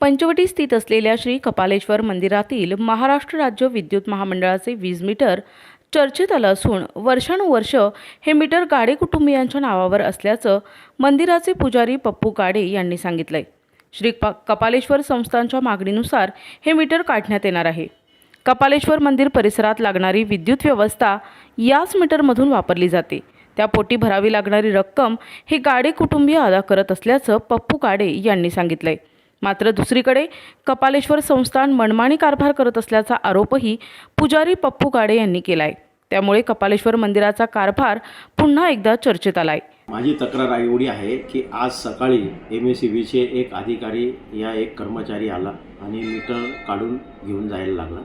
पंचवटी स्थित असलेल्या श्री कपालेश्वर मंदिरातील महाराष्ट्र राज्य विद्युत महामंडळाचे वीज मीटर चर्चेत आलं असून वर्षानुवर्ष हे मीटर गाडे कुटुंबियांच्या नावावर असल्याचं मंदिराचे पुजारी पप्पू गाडे यांनी सांगितलंय. श्री प कपालेश्वर संस्थांच्या मागणीनुसार हे मीटर काढण्यात येणार आहे. कपालेश्वर मंदिर परिसरात लागणारी विद्युत व्यवस्था याच मीटरमधून वापरली जाते. त्या पोटी भरावी लागणारी रक्कम हे गाडे कुटुंबीय अदा करत असल्याचं पप्पू गाडे यांनी सांगितलंय. मात्र दुसरीकडे कपालेश्वर संस्थान मनमानी कारभार करत असल्याचा आरोपही पुजारी पप्पू गाडे यांनी केलाय. त्यामुळे कपालेश्वर मंदिराचा कारभार पुन्हा एकदा चर्चेत आलाय. माझी तक्रार एवढी आहे की आज सकाळी एम एस सी बीचे एक अधिकारी या एक कर्मचारी आला आणि मीटर काढून घेऊन जायला लागला.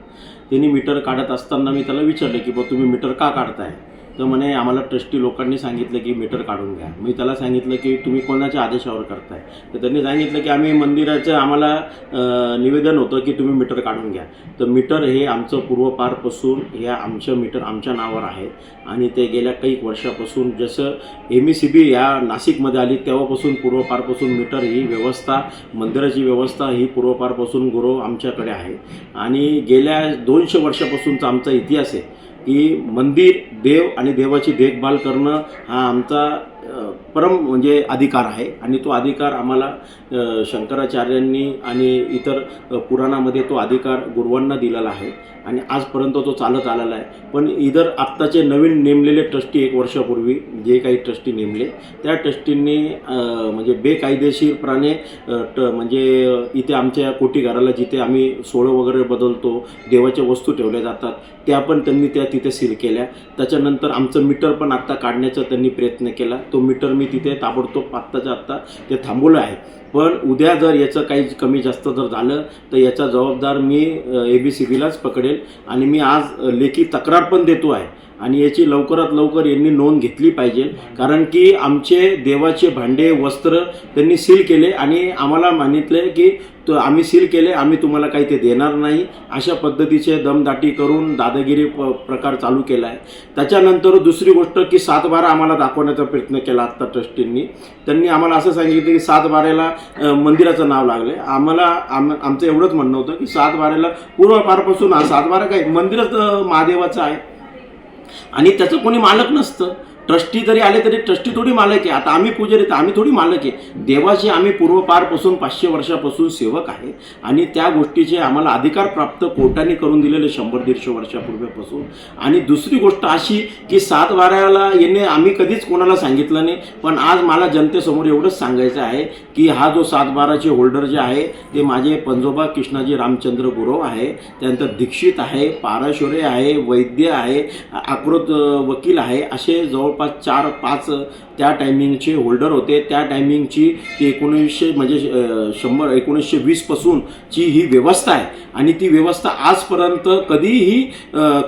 त्यांनी मीटर काढत असताना मी त्याला विचारलं की बा तुम्ही मीटर का काढताय? तर म्हणे आम्हाला ट्रस्टी लोकांनी सांगितलं की मीटर काढून घ्या. मी त्याला सांगितलं की तुम्ही कोणाच्या आदेशावर करताय? तर त्यांनी सांगितलं की आम्ही मंदिराचं आम्हाला निवेदन होतं की तुम्ही मीटर काढून घ्या. तर मीटर हे आमचं पूर्वपारपासून या आमचं मीटर आमच्या नावावर आहे. आणि ते गेल्या काही वर्षापासून जसं एम ई सी बी या नाशिकमध्ये आली तेव्हापासून पूर्वपारपासून मीटर ही व्यवस्था मंदिराची व्यवस्था ही पूर्वपारपासून गुरव आमच्याकडे आहे. आणि गेल्या दोनशे वर्षापासूनचा आमचा इतिहास आहे. की मंदिर देव आणि देवाची देखभाल करणं हा आमचा परम म्हणजे अधिकार आहे आणि तो अधिकार आम्हाला शंकराचार्यांनी आणि इतर पुराणामध्ये तो अधिकार गुरुवांना दिलेला आहे आणि आजपर्यंत तो चालत आलेला आहे. पण इतर आत्ताचे नवीन नेमलेले ट्रस्टी एक वर्षापूर्वी जे काही ट्रस्टी नेमले त्या ट्रस्टींनी म्हणजे बेकायदेशीरपणे ट म्हणजे इथे आमच्या कोटी घराला जिथे आम्ही सोळं वगैरे बदलतो देवाच्या वस्तू ठेवल्या जातात त्या पण त्यांनी त्या तिथे सील केल्या. त्याच्यानंतर आमचं मीटर पण आत्ता काढण्याचा त्यांनी प्रयत्न केला. तो मीटर मी तिथे ताबडतोब आत्ताच्या आत्ता ते थांबवलं आहे. पण उद्या जर याचं काही कमी जास्त जर झालं तर याचा जबाबदार मी ए बी सी बीलाच पकडेल आणि मी आज लेखी तक्रार पण देतो आहे. आणि याची लवकरात लवकर यांनी नोंद घेतली पाहिजे. कारण की आमचे देवाचे भांडे वस्त्र त्यांनी सील केले आणि आम्हाला मानितले की तो आम्ही सील केले आम्ही तुम्हाला काही ते देणार नाही. अशा पद्धतीचे दमदाटी करून दादागिरी प प्रकार चालू केला आहे. त्याच्यानंतर दुसरी गोष्ट की सात बारा आम्हाला दाखवण्याचा प्रयत्न केला आत्ता ट्रस्टींनी. त्यांनी आम्हाला असं सांगितलं की सात मंदिराचं नाव लागले. आम्हाला आम आमचं एवढंच म्हणणं होतं की सातवाऱ्याला पूर्वापारपासून पूर्वपारपासून काय मंदिरच महादेवाचं आहे. आणि त्याचं कोणी मालक नसतं. ट्रस्टी जरी आले तरी ट्रस्टी थोडी मालक आहे. आता आम्ही पुजारी तर आम्ही थोडी मालक आहे. देवाची आम्ही पूर्वपारपासून पाचशे वर्षापासून सेवक आहे. आणि त्या गोष्टीचे आम्हाला अधिकार प्राप्त कोर्टाने करून दिलेले शंभर दीडशे वर्षापूर्वीपासून. आणि दुसरी गोष्ट अशी की सात वाऱ्याला येणे आम्ही कधीच कोणाला सांगितलं नाही. पण आज मला जनतेसमोर एवढंच सांगायचं आहे की हा जो सात बाराचे होल्डर जे आहे ते माझे पंजोबा कृष्णाजी रामचंद्र गुरव आहे. त्यानंतर दीक्षित आहे पाराशोरे आहे वैद्य आहे आकृत वकील आहे. असे जवळ जवळपास चार पाच त्या टायमिंगचे होल्डर होते. त्या टायमिंगची ती एकोणीसशे म्हणजे शंभर एकोणीसशे वीसपासून जी ही व्यवस्था आहे. आणि ती व्यवस्था आजपर्यंत कधीही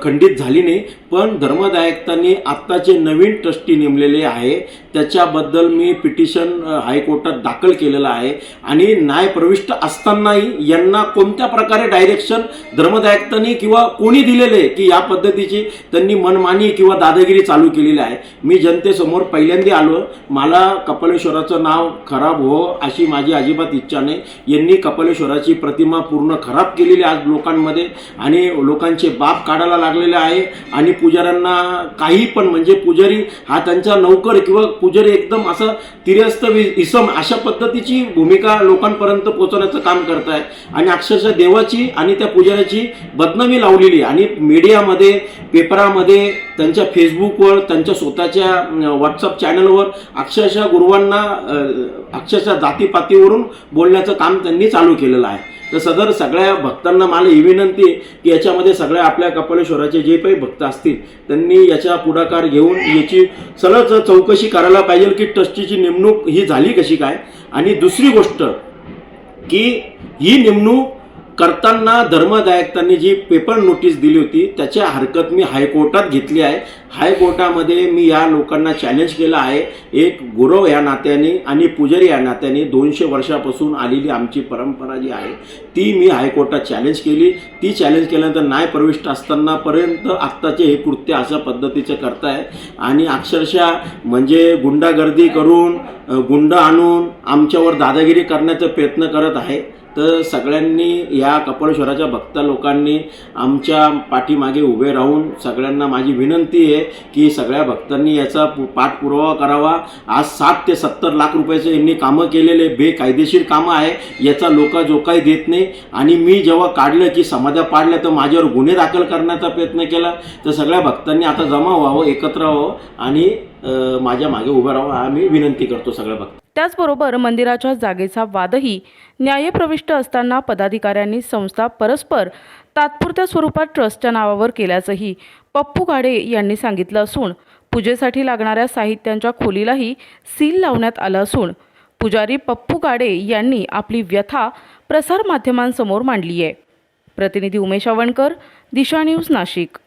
खंडित झाली नाही. पण धर्मदायकतांनी आत्ताचे नवीन ट्रस्टी नेमलेले आहे. त्याच्याबद्दल मी पिटिशन हायकोर्टात दाखल केलेलं आहे. आणि न्याय प्रविष्ट असतानाही यांना कोणत्या प्रकारे डायरेक्शन धर्मदायकतांनी किंवा कोणी दिलेले की या पद्धतीची त्यांनी मनमानी किंवा दादागिरी चालू केलेली आहे. मी जनतेसमोर पहिल्यांदा आलो. मला कपालेश्वराचं नाव खराब हो अशी माझी अजिबात इच्छा नाही. यांनी कपालेश्वराची प्रतिमा पूर्ण खराब केलेली आज लोकांमध्ये आणि लोकांचे बाप काढायला लागलेले आहे. आणि पुजाऱ्यांना काही पण म्हणजे पुजारी हा त्यांचा नौकर किंवा पुजारी एकदम असं तिरस्त इसम अशा पद्धतीची भूमिका लोकांपर्यंत पोहोचवण्याचं काम करत आहे आणि अक्षरशः देवाची आणि त्या पुजाऱ्याची बदनामी लावलेली आहे. आणि मीडियामध्ये पेपरामध्ये त्यांच्या फेसबुकवर त्यांच्या स्वतःच्या व्हॉट्सअप चॅनल चॅनलवर अक्षरशः गुरुवांना अक्षरशः जातीपातीवरून बोलण्याचं काम त्यांनी चालू केलेलं आहे. तर सदर सगळ्या भक्तांना मला ही विनंती आहे की याच्यामध्ये सगळ्या आपल्या कपालेश्वराचे जे काही भक्त असतील त्यांनी याचा पुढाकार घेऊन याची सरळ चौकशी करायला पाहिजे की ट्रस्टीची नेमणूक ही झाली कशी काय. आणि दुसरी गोष्ट की ही नेमणूक करताना धर्मदायकतांनी जी पेपर नोटीस दिली होती त्याच्या हरकत मी हायकोर्टात घेतली आहे. हायकोर्टामध्ये मी या लोकांना चॅलेंज केलं आहे. एक गुरव या नात्याने आणि पुजारी या नात्याने दोनशे वर्षापासून आलेली आमची परंपरा जी आहे ती मी हायकोर्टात चॅलेंज केली. ती चॅलेंज केल्यानंतर न्याय प्रविष्ट असतानापर्यंत आत्ताचे हे कृत्य अशा पद्धतीचे करताय. आणि अक्षरशः म्हणजे गुंडागर्दी करून गुंड आणून आमच्यावर दादागिरी करण्याचा प्रयत्न करत आहे. तर सगळ्यांनी या कपाळेश्वराच्या भक्त लोकांनी आमच्या पाठीमागे उभे राहून सगळ्यांना माझी विनंती आहे की सगळ्या भक्तांनी याचा पु- पाठपुरावा करावा. आज साठ ते सत्तर लाख रुपयाचे यांनी कामं केलेले बेकायदेशीर कामं आहे याचा लोक जो काही देत नाही. आणि मी जेव्हा काढलं की समाध्या पाडल्या तर माझ्यावर गुन्हे दाखल करण्याचा प्रयत्न केला. तर सगळ्या भक्तांनी आता जमा व्हावं एकत्र व्हावं आणि माझ्या मागे उभं राहावं आम्ही विनंती करतो सगळ्या भक्त त्याचबरोबर मंदिराच्या जागेचा वादही न्यायप्रविष्ट असताना पदाधिकाऱ्यांनी संस्था परस्पर तात्पुरत्या स्वरूपात ट्रस्टच्या नावावर केल्याचंही पप्पू गाडे यांनी सांगितलं असून पूजेसाठी लागणाऱ्या साहित्यांच्या खोलीलाही सील लावण्यात आलं असून पुजारी पप्पू गाडे यांनी आपली व्यथा प्रसारमाध्यमांसमोर मांडली आहे प्रतिनिधी उमेश आवणकर दिशा न्यूज नाशिक.